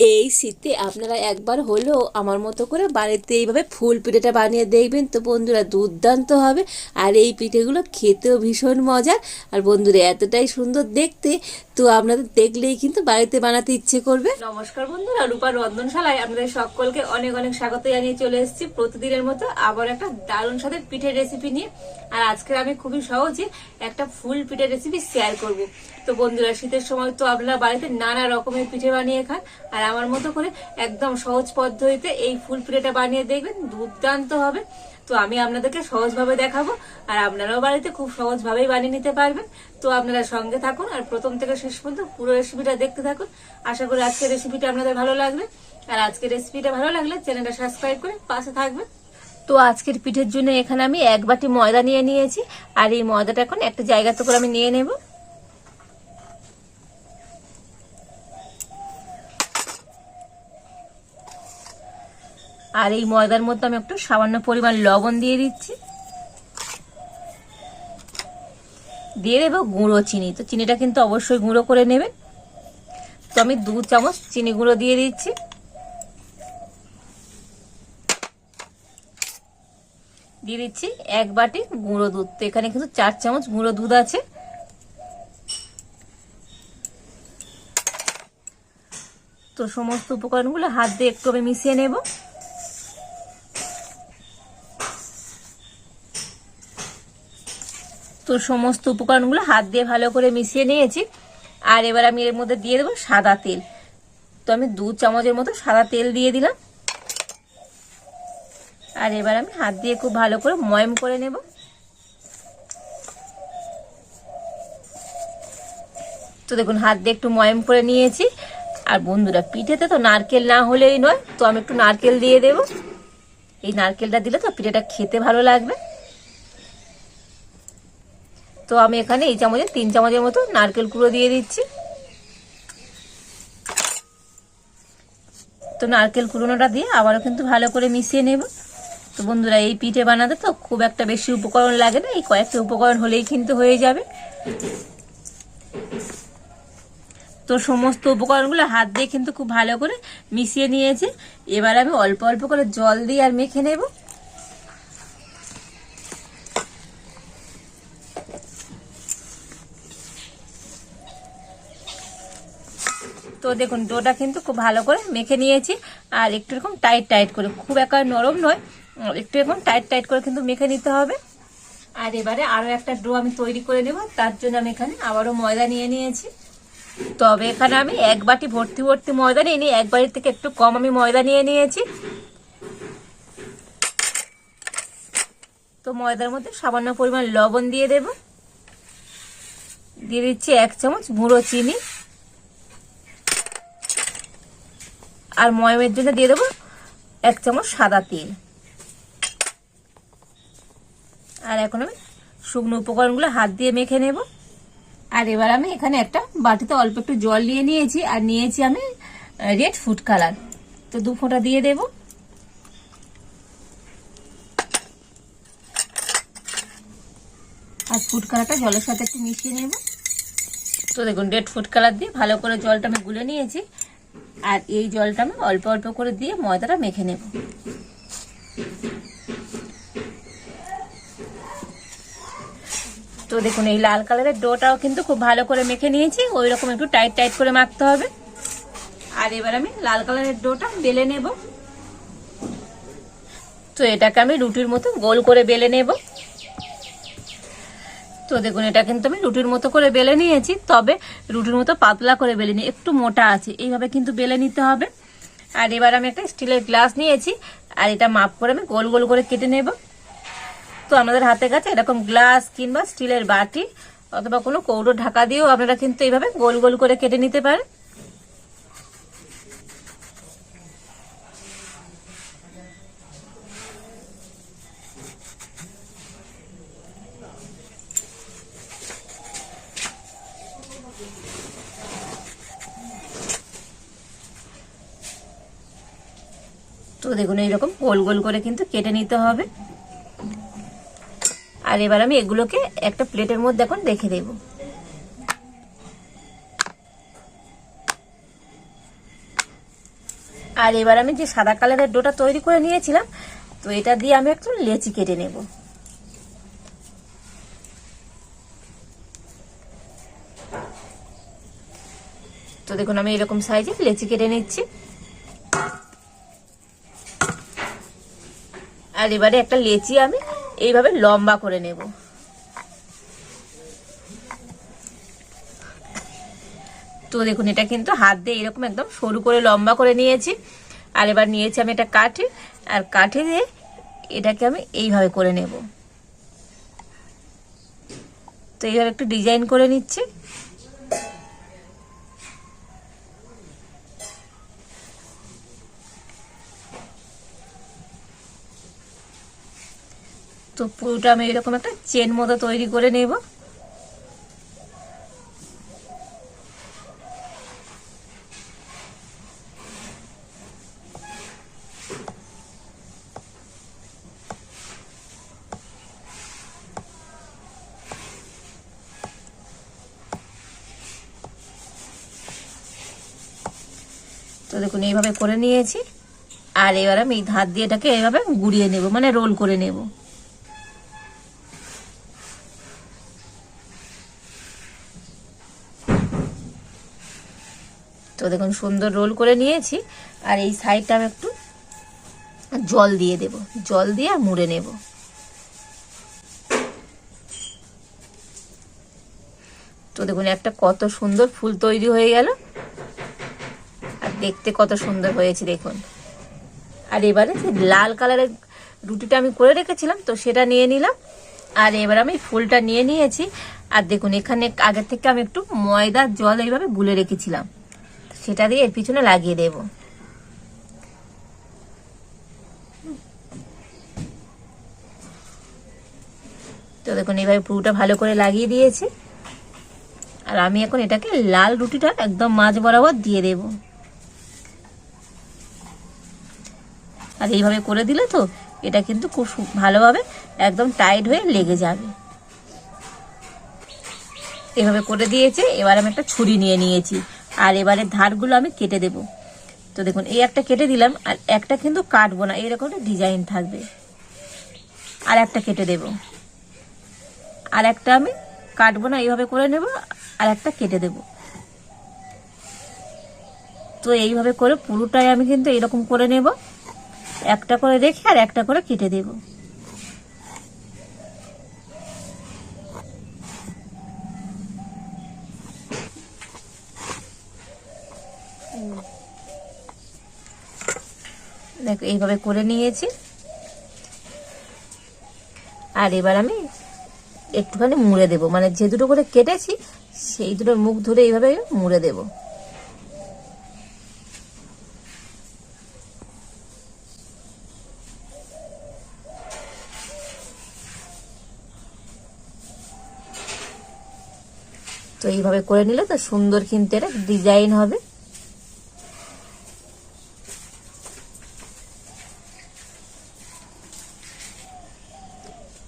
এই শীতে আপনারা একবার হলেও আমার মতো করে বাড়িতে এইভাবে ফুল পিঠেটা বানিয়ে দেখবেন তো বন্ধুরা দুর্দান্ত হবে। আর এই পিঠেগুলো খেতেও ভীষণ মজার। আর বন্ধুরা এতটাই সুন্দর দেখতে, তো আপনাদের দেখলেই কিন্তু বাড়িতে বানাতে ইচ্ছে করবে। নমস্কার বন্ধুরা, রূপার রন্ধনশালায় আপনাদের সকলকে অনেক অনেক স্বাগত জানিয়ে চলে এসেছি। প্রতিদিনের মতো আবার একটা দারুণ স্বাদের পিঠের রেসিপি নিয়ে। আর আজকে আমি খুবই সহজে একটা ফুল পিঠের রেসিপি শেয়ার করব। তো বন্ধুরা, শীতের সময় তো আপনারা বাড়িতে নানা রকমের পিঠে বানিয়ে খান। আর আমার মতো করে একদম সহজ পদ্ধতিতে এই ফুল পিঠেটা বানিয়ে দেখবেন, দুর্দান্ত হবে। তো আমি আপনাদেরকে সহজভাবে দেখাবো আর আপনারাও বাড়িতে খুব সহজভাবেই বানিয়ে নিতে পারবেন। তো আপনারা সঙ্গে থাকুন আর প্রথম থেকে শেষ পর্যন্ত পুরো রেসিপিটা দেখতে থাকুন। আশা করি আজকের রেসিপিটা আপনাদের ভালো লাগবে। আর আজকের রেসিপিটা ভালো লাগলে চ্যানেলটা সাবস্ক্রাইব করে পাশে থাকবেন। তো আজকের পিঠের জন্য এখানে আমি এক বাটি ময়দা নিয়ে নিয়েছি। আর এই ময়দাটা এখন একটা জায়গাতে করে আমি নিয়ে নেব। আর এই ময়দার মধ্যে আমি একটু সামান্য পরিমাণ লবণ দিয়ে দিচ্ছি। দিয়ে দেবো গুঁড়ো চিনি। তো চিনিটা কিন্তু অবশ্যই গুঁড়ো করে নেবেন। তো আমি দু চামচ চিনি গুঁড়ো দিয়ে দিচ্ছি। দিয়ে দিচ্ছি এক বাটি গুঁড়ো দুধ। তো এখানে কিন্তু চার চামচ গুঁড়ো দুধ আছে। তো সমস্ত উপকরণগুলো হাত দিয়ে একটু আমি মিশিয়ে নেব। তো সমস্ত উপকরণগুলো হাত দিয়ে ভালো করে মিশিয়ে নিয়েছি। আর এবার আমি এর মধ্যে দিয়ে দেবো সাদা তেল। তো আমি দু চামচের মতো সাদা তেল দিয়ে দিলাম। আর এবার আমি হাত দিয়ে খুব ভালো করে ময়ম করে নেব। তো দেখুন, হাত দিয়ে একটু ময়ম করে নিয়েছি। আর বন্ধুরা, পিঠেতে তো নারকেল না হলেই নয়, তো আমি একটু নারকেল দিয়ে দেব। এই নারকেলটা দিলে তো পিঠেটা খেতে ভালো লাগবে। তো আমি এখানে এই চামচে তিন চামচের মতো নারকেল কুড়ো দিয়ে দিচ্ছি। তো নারকেল কুড়োনোটা দিয়ে আবারও কিন্তু ভালো করে মিশিয়ে নেব। তো বন্ধুরা, এই পিঠে বানাতে তো খুব একটা বেশি উপকরণ লাগে না, এই কয়েকটা উপকরণ হলেই কিন্তু হয়ে যাবে। তো সমস্ত উপকরণগুলো হাত দিয়ে কিন্তু খুব ভালো করে মিশিয়ে নিয়েছে। এবার আমি অল্প অল্প করে জল দিয়ে আর মেখে নেব। তো দেখুন ডোটা কিন্তু খুব ভালো করে মেখে নিয়েছি। আর একটু এরকম টাইট টাইট করে, খুব একা নরম নয়। একটু এরকম টাইট টাইট করে কিন্তু মেখে নিতে হবে। আর এবারে আরও একটা ডো আমি তৈরি করে নেব। তার জন্য আমি এখানে আবারও ময়দা নিয়ে নিয়েছি। তবে এখানে আমি এক বাটি ভর্তি ভর্তি ময়দা নিয়ে নিই। এক বাটির থেকে একটু কম আমি ময়দা নিয়ে নিয়েছি। তো ময়দার মধ্যে সামান্য পরিমাণ লবণ দিয়ে দেব। দিয়ে দিচ্ছি এক চামচ গুঁড়ো চিনি। আর ময়মের জন্য দিয়ে দেবো, এক চামচ সাদা তেল। আর এখন আমি শুকনো উপকরণগুলো হাত দিয়ে মেখে নেব। আর এবার আমি এখানে একটা বাটিতে অল্প একটু জল নিয়ে নিয়েছি, আর নিয়েছি আমি রেড ফুড কালার তো দু ফোঁটা দিয়ে দেব। আর ফুড কালারটা জলের সাথে একটু মিশিয়ে নেব। তো দেখুন রেড ফুড কালার দিয়ে ভালো করে জলটা আমি গুলে নিয়েছি। আর এই জলটা আমি অল্প অল্প করে দিয়ে ময়দাটা মেখে নেব। তো দেখুন, এই লাল কালারের ডোটাও কিন্তু খুব ভালো করে মেখে নিয়েছি। ওই রকম একটু টাইট টাইট করে মাখতে হবে। আর এবার আমি লাল কালারের ডোটা বেলে নেব। তো এটাকে আমি রুটির মতো গোল করে বেলে নেব। তো দেখুন, এটা কিন্তু আমি রুটির মতো করে বেলে নিয়েছি, তবে রুটির মতো পাতলা করে বেলে নিই একটু মোটা আছে, এইভাবে কিন্তু বেলে নিতে হবে। আর এবার আমি একটা স্টিলের গ্লাস নিয়েছি, আর এটা মাপ করে আমি গোল গোল করে কেটে নেব। তো আমাদের হাতে কাছে এরকম গ্লাস কিংবা স্টিলের বাটি অথবা কোনো কৌড়ো ঢাকা দিয়েও আপনারা কিন্তু এইভাবে গোল গোল করে কেটে নিতে পারেন। তো দেখুন, এইরকম গোল গোল করে কিন্তু কেটে নিতে হবে। আর এবার আমি এগুলোকে একটা প্লেটের মধ্যে এখন রেখে দেব। আর এবার আমি যে সাদা কালারের ডোটা তৈরি করে নিয়েছিলাম, তো এটা দিয়ে আমি একটু লেচি কেটে নেব। তো দেখুন, আমি এরকম সাইজে লেচি কেটে নিচ্ছি। আর এবারে একটা লেচি আমি এইভাবে লম্বা করে নেব। তো দেখুন, এটা কিন্তু হাত দিয়ে এরকম একদম সরু করে লম্বা করে নিয়েছি। আর এবার নিয়েছি আমি এটা কাঠি, আর কাঠে দিয়ে এটাকে আমি এইভাবে করে নেব। তো এইভাবে একটু ডিজাইন করে নিচ্ছি। তো পুরোটা আমি এরকম একটা চেন মতো তৈরি করে নেব। তো দেখুন, এইভাবে করে নিয়েছি। আর এবার আমি এই ধার দিয়ে এটাকে এইভাবে গুড়িয়ে নেব মানে রোল করে নেব। তো দেখুন সুন্দর রোল করে নিয়েছি। আর এই সাইডটা আমি একটু জল দিয়ে দেব। জল দিয়ে আর মুড়ে নেব। তো দেখুন একটা কত সুন্দর ফুল তৈরি হয়ে গেল। আর দেখতে কত সুন্দর হয়েছে দেখুন। আর এবারে লাল কালারের রুটিটা আমি করে রেখেছিলাম, তো সেটা নিয়ে নিলাম। আর এবার আমি ফুলটা নিয়ে নিয়েছি। আর দেখুন এখানে আগের থেকে আমি একটু ময়দার জল এইভাবে গুলে রেখেছিলাম। সেটা দিয়ে এর পিছনে লাগিয়ে দেব। তো দেখুন, এইভাবে পুরোটা ভালো করে লাগিয়ে দিয়েছি। আর আমি এখন এটাকে লাল রুটিটা একদম মাঝ বরাবর দিয়ে দেব। আর এইভাবে করে দিলে তো এটা কিন্তু খুব ভালোভাবে একদম টাইট হয়ে লেগে যাবে। এভাবে করে দিয়েছে, এবার আমি একটা ছুরি নিয়ে নিয়েছি। আর এবারে ধারগুলো আমি কেটে দেব। তো দেখুন, এই একটা কেটে দিলাম, আর একটা কিন্তু কাটবো না, এরকম একটা ডিজাইন থাকবে। আর একটা কেটে দেব। আর একটা আমি কাটবো না, এইভাবে করে নেব, আর একটা কেটে দেব। তো এইভাবে করে পুরোটাই আমি কিন্তু এরকম করে নেব। একটা করে রেখে আর একটা করে কেটে দেব। দেখো, এইভাবে করে নিয়েছি। আর এবার আমি একটুখানি মুড়ে দেব। মানে যে দুটো করে কেটেছি, সেই দুটোর মুখ ধরে এইভাবে মুড়ে দেব। তো এইভাবে করে নিলে তো সুন্দর কিন্তু এটা ডিজাইন হবে।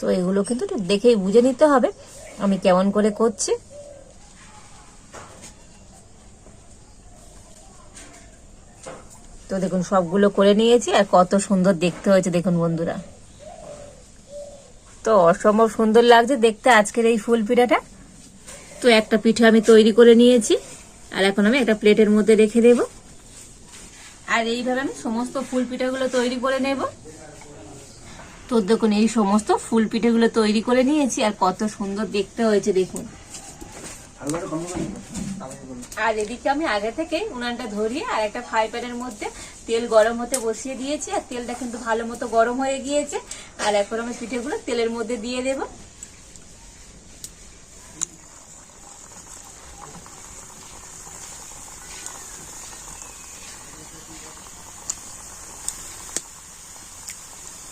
তো এগুলো কিন্তু একটু দেখেই বুঝে নিতে হবে, আমি কেমন করে করছি। তো দেখুন, সবগুলো করে নিয়েছি, আর কত সুন্দর দেখতে হয়েছে, দেখুন বন্ধুরা। তো অসম্ভব সুন্দর লাগছে দেখতে আজকের এই ফুল পিঠাটা। তো একটা পিঠে আমি তৈরি করে নিয়েছি, আর এখন আমি একটা প্লেটের মধ্যে রেখে দেব। আর এইভাবে আমি সমস্ত ফুল পিঠাগুলো তৈরি করে নেব। তো দেখুন, এই সমস্ত ফুল পিঠেগুলো তৈরি করে নিয়েছি আর কত সুন্দর দেখতে হয়েছে, দেখুন। আর এদিকে আমি আগে থেকে উনানটা ধরিয়ে আর একটা ফ্রাই মধ্যে তেল গরম হতে বসিয়ে দিয়েছি, আর তেলটা কিন্তু ভালো মতো গরম হয়ে গিয়েছে। আর এখন আমি পিঠেগুলো তেলের মধ্যে দিয়ে দেব।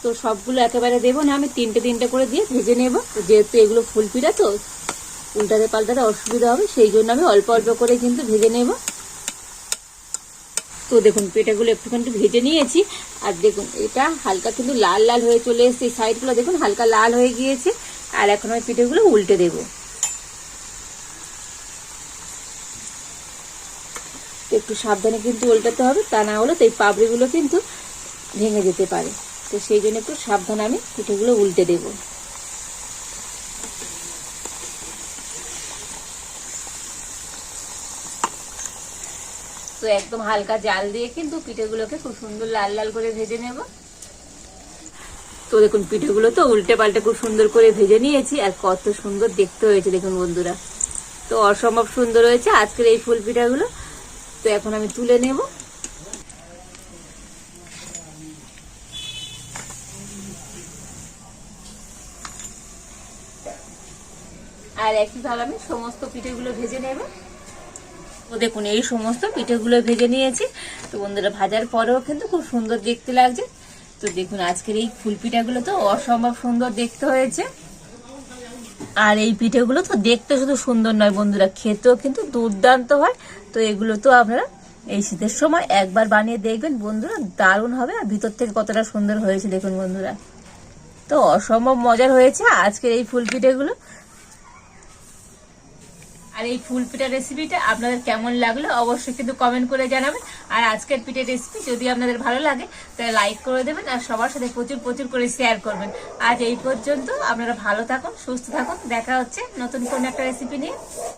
তো সবগুলো একেবারে দেবো না, আমি তিনটে তিনটে করে দিয়ে ভেজে নেব। যেহেতু এগুলো ফুল পিঠা তো, উল্টাতে পাল্টাতে অসুবিধা হবে, সেই জন্য আমি অল্প অল্প করে কিন্তু ভেজে নেব। তো দেখুন, পেটাগুলো একটুখানি ভেজে নিয়েছি। আর দেখুন, এটা হালকা কিন্তু লাল লাল হয়ে চলে এসছে এই সাইডগুলো। দেখুন, হালকা লাল হয়ে গিয়েছে। আর এখন আমি পিঠেগুলো উল্টে দেব। একটু সাবধানে কিন্তু উল্টাতে হবে, তা না হলে তো এই পাপড়িগুলো কিন্তু ভেঙে যেতে পারে। তো সেই জন্য একটু সাবধানে আমি পিঠেগুলো উল্টে দেবো। তো একদম হালকা জাল দিয়ে কিন্তু পিঠেগুলোকে খুব সুন্দর লাল লাল করে ভেজে নেব। তো দেখুন, পিঠেগুলো তো উল্টে পাল্টে খুব সুন্দর করে ভেজে নিয়েছি আর কত সুন্দর দেখতে হয়েছে দেখুন বন্ধুরা। তো অসম্ভব সুন্দর হয়েছে আজকের এই ফুল পিঠাগুলো। তো এখন আমি তুলে নেব। আর একইভাবে আমি সমস্ত পিঠেগুলো ভেজে নেব। তো দেখুন, এই সমস্ত পিঠেগুলো ভেজে নিয়েছি। তো বন্ধুরা, ভাজার পরেও কিন্তু খুব সুন্দর দেখতে লাগছে। তো দেখুন, আজকের এই ফুল পিঠাগুলো তো অসম্ভব সুন্দর দেখতে হয়েছে। আর এই পিঠেগুলো তো দেখতে শুধু সুন্দর নয় বন্ধুরা, খেতেও কিন্তু দুর্দান্ত হয়। তো এগুলো তো আপনারা এই শীতের সময় একবার বানিয়ে দেখবেন বন্ধুরা, দারুণ হবে আর ভিতর থেকে কতটা সুন্দর হয়েছে দেখুন বন্ধুরা। তো অসম্ভব মজার হয়েছে আজকের এই ফুল পিঠেগুলো আর এই ফুল পিঠা রেসিপিটা আপনাদের কেমন লাগল অবশ্যই কিন্তু কমেন্ট করে জানাবেন। আর আজকের পিঠের রেসিপি যদি আপনাদের ভালো লাগে, তাহলে লাইক করে দেবেন আর সবার সাথে প্রচুর প্রচুর করে শেয়ার করবেন। আজ এই পর্যন্ত আপনারা ভালো থাকুন, সুস্থ থাকুন। দেখা হচ্ছে নতুন কোনো একটা রেসিপি নিয়ে।